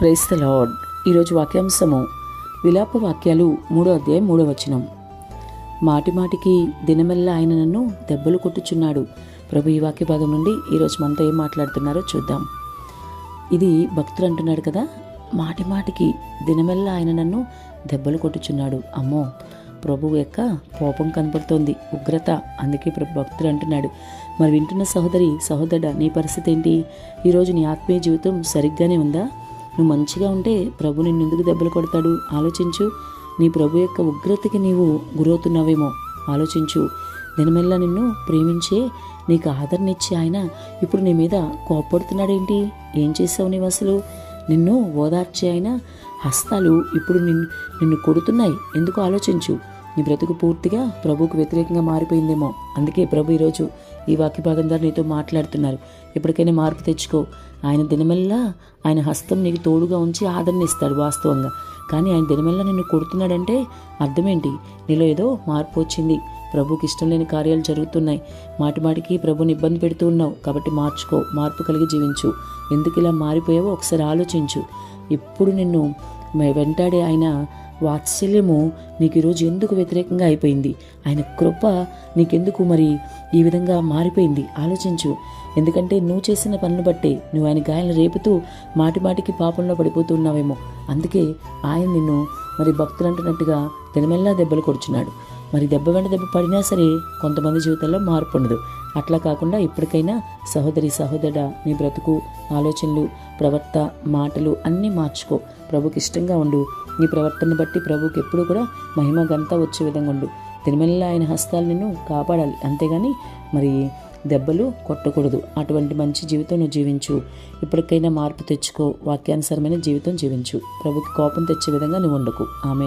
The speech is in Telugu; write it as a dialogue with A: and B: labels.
A: ప్రైస్ ద లార్డ్ ఈరోజు వాక్యాంశము విలాప వాక్యాలు మూడో అధ్యాయం మూడో వచనం. మాటిమాటికి దినమెల్ల దినమెల్లా ఆయన నన్ను దెబ్బలు కొట్టుచున్నాడు. ప్రభు ఈ వాక్య భాగం నుండి ఈరోజు మనతో ఏం మాట్లాడుతున్నారో చూద్దాం. ఇది భక్తులు అంటున్నాడు కదా మాటిమాటికి దినమెల్ల దినమెల్లా ఆయన నన్ను దెబ్బలు కొట్టుచున్నాడు. అమ్మో ప్రభు యొక్క కోపం కనపడుతోంది ఉగ్రత. అందుకే ప్రభు భక్తులు అంటున్నాడు. మరి వింటున్న సహోదరి సహోదరుడ నీ పరిస్థితి ఏంటి? ఈరోజు నీ ఆత్మీయ జీవితం సరిగ్గానే ఉందా? నువ్వు మంచిగా ఉంటే ప్రభు నిన్ను ఎందుకు దెబ్బలు కొడతాడు? ఆలోచించు. నీ ప్రభు యొక్క ఉగ్రతకి నీవు గురవుతున్నావేమో. ఆలోచించు. దినమెల్లా నిన్ను ప్రేమించే నీకు ఆదరణ ఇచ్చి ఆయన ఇప్పుడు నీ మీద కోప్పడుతున్నాడేంటి ఏం చేసావు నీవు అసలు? నిన్ను ఓదార్చే ఆయన హస్తాలు ఇప్పుడు నిన్ను నిన్ను కొడుతున్నాయి. ఎందుకు ఆలోచించు. నీ బ్రతుకు పూర్తిగా ప్రభువుకు వ్యతిరేకంగా మారిపోయిందేమో. అందుకే ప్రభు ఈరోజు ఈ వాక్య భాగం ద్వారా నీతో మాట్లాడుతున్నారు. ఎప్పటికైనా మార్పు తెచ్చుకో. ఆయన దినమెల్లా ఆయన హస్తం నీకు తోడుగా ఉంచి ఆదరణిస్తాడు వాస్తవంగా. కానీ ఆయన దినమెల్లా నిన్ను కొడుతున్నాడంటే అర్థమేంటి? నీలో ఏదో మార్పు వచ్చింది. ప్రభుకి ఇష్టం లేని కార్యాలు జరుగుతున్నాయి. మాటి మాటికి ప్రభుని ఇబ్బంది పెడుతూ ఉన్నావు. కాబట్టి మార్చుకో. మార్పు కలిగి జీవించు. ఎందుకు ఇలా మారిపోయావో ఒకసారి ఆలోచించు. ఇప్పుడు నిన్ను వెంటాడే ఆయన వాత్సల్యము నీకు ఈరోజు ఎందుకు వ్యతిరేకంగా అయిపోయింది? ఆయన కృప నీకెందుకు మరి? ఈ విధంగా మారిపోయింది. ఆలోచించు. ఎందుకంటే నువ్వు చేసిన పనులు బట్టే నువ్వు ఆయన గాయాలను రేపుతూ మాటిమాటికి పాపంలో పడిపోతున్నావేమో అందుకే ఆయన నిన్ను మరి భక్తులు అంటున్నట్టుగా దినమెల్లా దెబ్బలు కొడుచున్నాడు. మరి దెబ్బ వెంట దెబ్బ పడినా సరే కొంతమంది జీవితంలో మార్పు ఉండదు. అట్లా కాకుండా ఇప్పటికైనా సహోదరి సహోదరుడ నీ బ్రతుకు ఆలోచనలు ప్రవర్త మాటలు అన్నీ మార్చుకో. ప్రభుకి ఇష్టంగా ఉండు. నీ ప్రవర్తనను బట్టి ప్రభుకి ఎప్పుడు కూడా మహిమ ఘనత వచ్చే విధంగా ఉండు. తిరుమల ఆయన హస్తాలు నిన్ను కాపాడాలి. అంతేగాని మరి దెబ్బలు కొట్టకూడదు. అటువంటి మంచి జీవితం నువ్వు జీవించు. ఇప్పటికైనా మార్పు తెచ్చుకో. వాక్యానుసారమైన జీవితం జీవించు. ప్రభుకి కోపం తెచ్చే విధంగా నువ్వు ఉండకు. ఆమె